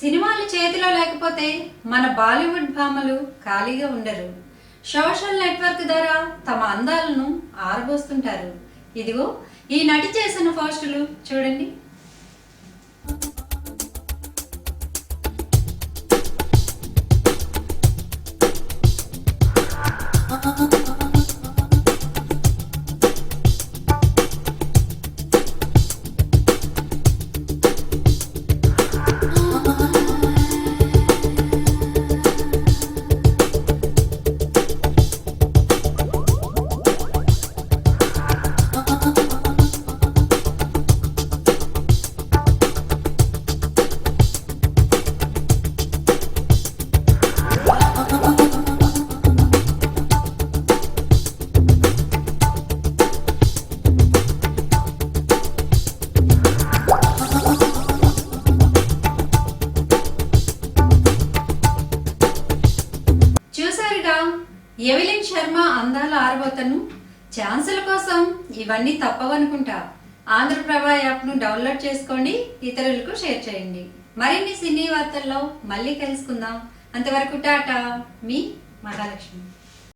సినిమాలు చేతిలో లేకపోతే మన బాలీవుడ్ భామలు ఖాళీగా ఉండరు. సోషల్ నెట్వర్క్ ద్వారా తమ అందాలను ఆరబోస్తుంటారు. ఇదిగో ఈ నటి చేసిన పోస్టులు చూడండి. ఎవలిన్ శర్మ అందాల ఆరబోతను ఛాన్సుల కోసం ఇవన్నీ తప్పవనుకుంటా. ఆంధ్రప్రభ యాప్ను డౌన్లోడ్ చేసుకోండి ఇతరులకు షేర్ చేయండి. మరిన్ని సినీ వార్తల్లో మళ్ళీ కలుసుకుందాం. అంతవరకు టాటా మీ మహాలక్ష్మి.